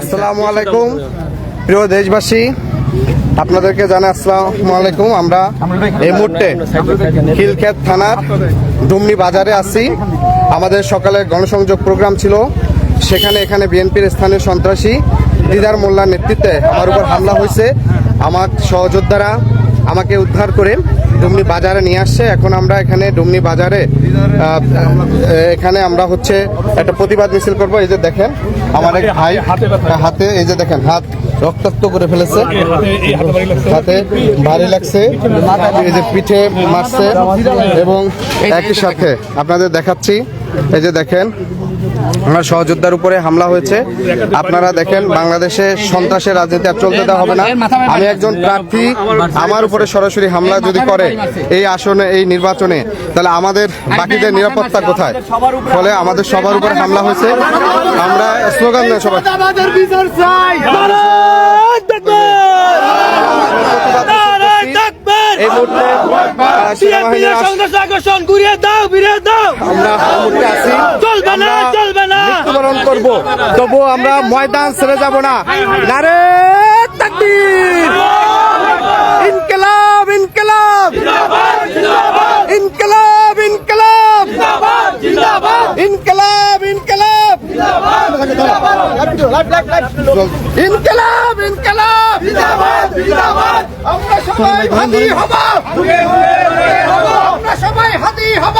আসসালামু আলাইকুম। প্রিয় দেশবাসী, আপনাদেরকে জানাই আসসালামু আলাইকুম। আমরা এই মুহূর্তে খিলক্ষেত থানার ডুমনি বাজারে আছি। আমাদের সকালে গণসংযোগ প্রোগ্রাম ছিল। সেখানে এখানে বিএনপির স্থানীয় সন্ত্রাসী দিদার মোল্লার নেতৃত্বে আমার উপর হামলা হয়েছে। আমার সহযোদ্ধারা আমাকে উদ্ধার করে ডুমনি বাজারে নিয়ে আসছে। এখন আমরা এখানে ডুমনি বাজারে এখানে আমরা হচ্ছে একটা প্রতিবাদ মিছিল করব। এই যে দেখেন, আমার এক ভাই, হাতে, এই যে দেখেন, হাত রক্তাক্ত করে ফেলেছে। হাতে ভারী লাগছে, এই যে পিঠে মারছে এবং একই সাথে আপনাদের দেখাচ্ছি। এই যে দেখেন আমার সহযোদ্ধার উপরে হামলা হয়েছে। আপনারা দেখেন, বাংলাদেশে সন্ত্রাসের রাজনীতি আর চলতে দেওয়া হবে না। আমি একজন প্রার্থী, আমার উপরে সরাসরি হামলা যদি করে এই আসনে, এই নির্বাচনে, তাহলে আমাদের বাকিদের নিরাপত্তা কোথায়? ফলে আমাদের সবার উপরে হামলা হয়েছে। আমরা স্লোগান দেন সবাই। এই মুহূর্তে আহ, সেনাবাহিনী আকর্ষণ ঘুরিয়ে দাও ঘুরিয়ে দাও। আমরা এই আছি। চলবে না চলবে না। মৃত্যুবরণ করব। তবুও আমরা ময়দান ছেড়ে যাব না। নারে তাকবীর! ইনকিলাব ইনকিলাব! ইনকিলাব ইনকিলাব! ইনকিলাব ইনকিলাব! ইনকিলাব ইনকিলাব! আমরা সবাই হাতি হবা সবাই হাতি হব